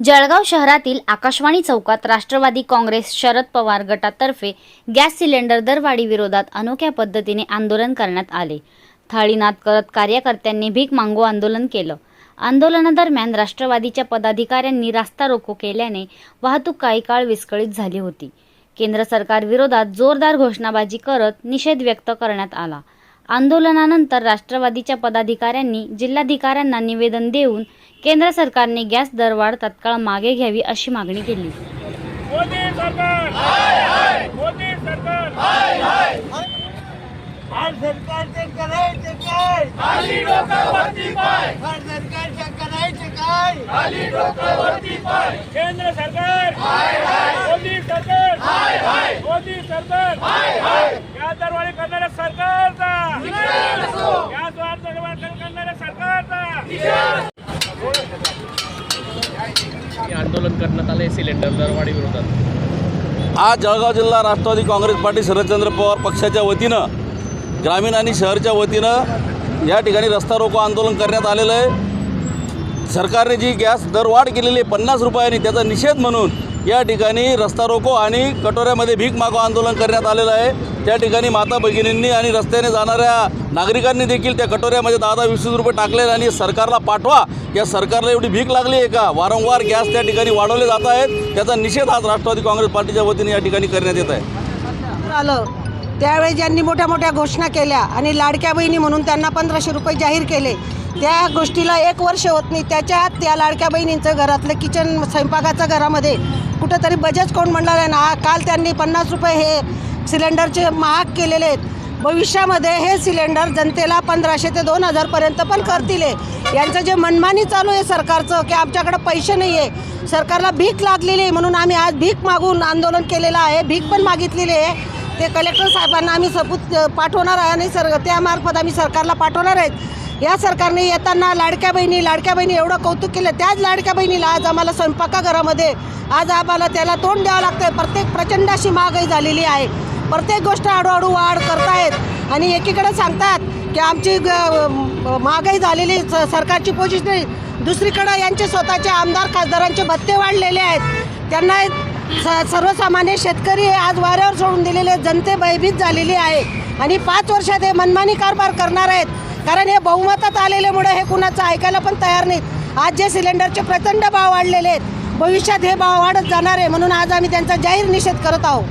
जळगाव शहरातील आकाशवाणी चौकात राष्ट्रवादी काँग्रेस शरद पवार गटातर्फे गॅस सिलेंडर दरवाढी विरोधात अनोख्या पद्धतीने आंदोलन करण्यात आले. थाळीनाद करत कार्यकर्त्यांनी भीक मागू आंदोलन केलं. आंदोलनादरम्यान राष्ट्रवादीच्या पदाधिकाऱ्यांनी रास्ता रोको केल्याने वाहतूक काही काळ विस्कळीत झाली होती. केंद्र सरकार विरोधात जोरदार घोषणाबाजी करत निषेध व्यक्त करण्यात आला. आंदोलनानंतर राष्ट्रवादीच्या पदाधिकाऱ्यांनी जिल्हाधिकाऱ्यांना निवेदन देऊन केंद्र सरकारने गॅस दरवाढ तत्काळ मागे घ्यावी अशी मागणी केली. मोदी सरकार! हाय हाय मोदी सरकार! हाय हाय भारत सरकारचे करायचे काय? खाली खाली डोकं वरती पाय. केंद्र सरकार. हाय हाय. मोदी सरकार. हाय हाय. मोदी सरकार. हाय हाय. या दरवाढी करणाऱ्या सरकारचा. या दरवाढी करणाऱ्या सरकारचा. हे आंदोलन करण्यात आले सिलेंडर दरवाढी विरोधात. आज जळगाव जिल्हा राष्ट्रवादी काँग्रेस पार्टी शरदचंद्र पवार पक्षाच्या वतीनं ग्रामीण आणि शहरच्या वतीनं या ठिकाणी रस्ता रोको आंदोलन करण्यात आलेलं आहे. सरकारने जी गॅस दरवाढ केलेली आहे पन्नास रुपयांनी त्याचा निषेध म्हणून या ठिकाणी रस्ता रोको आणि कटोऱ्यामध्ये भीक मागो आंदोलन करण्यात आलेलं आहे. त्या ठिकाणी माता भगिनींनी आणि रस्त्याने जाणाऱ्या नागरिकांनी देखील त्या कटोऱ्यामध्ये दहा दहा वीस वीस रुपये टाकले आणि सरकारला पाठवा. या सरकारला एवढी भीक लागली आहे का? वारंवार गॅस त्या ठिकाणी वाढवले जात आहेत. त्याचा निषेध आज राष्ट्रवादी काँग्रेस पार्टीच्या वतीने या ठिकाणी करण्यात येत आहे. आलं. त्यावेळी ज्यांनी मोठ्या मोठ्या घोषणा केल्या आणि लाडक्या बहिणी म्हणून त्यांना पंधराशे रुपये जाहीर केले त्या गोष्टीला एक वर्ष होत नाही. त्याच्यात त्या लाडक्या बहिणींचं घरातलं किचन स्वयंपाकाचं घरामध्ये कुठंतरी बजाज कोण म्हणणार आहे ना काल त्यांनी पन्नास रुपये हे सिलेंडरचे महाग केलेले आहेत. भविष्यामध्ये हे सिलेंडर जनतेला पंधराशे ते दोन हजारपर्यंत पण करतील यांचं जे मनमानी चालू आहे सरकारचं की आमच्याकडे पैसे नाही आहे सरकारला भीक लागलेली आहे म्हणून आम्ही आज भीक मागून आंदोलन केलेलं आहे. भीक पण मागितलेली आहे. ते कलेक्टर साहेबांना आम्ही सबूत पाठवणार आहे आणि सर त्यामार्फत आम्ही सरकारला पाठवणार आहेत. या सरकारने येताना लाडक्या बहिणी लाडक्या बहिणी एवढं कौतुक केलं. त्याच लाडक्या बहिणीला आज आम्हाला स्वयंपाकाघरामध्ये आज आम्हाला त्याला तोंड द्यावं लागतं प्रत्येक प्रचंड अशी महागाई झालेली आहे. प्रत्येक गोष्ट हळूहळू वाढ करतायत. आणि एकीकडे सांगतात की आमची ग- महागाई झालेली स- सरकारची पोझिशन दुसरीकडं यांचे स्वतःचे आमदार खासदारांचे भत्ते वाढलेले आहेत. त्यांना स- सर्वसामान्य शेतकरी आज वाऱ्यावर सोडून दिलेले जनते भयभीत झालेली आहे. आणि पाच वर्षात हे मनमानी कारभार करणार आहेत. कारण हे बहुमतात आलेल्यामुळे हे कुणाचं ऐकायला पण तयार नाहीत. आज जे सिलेंडरचे प्रचंड भाव वाढलेले आहेत भविष्यात हे भाव वाढत जाणार आहे म्हणून आज आम्ही त्यांचा जाहीर निषेध करत आहोत.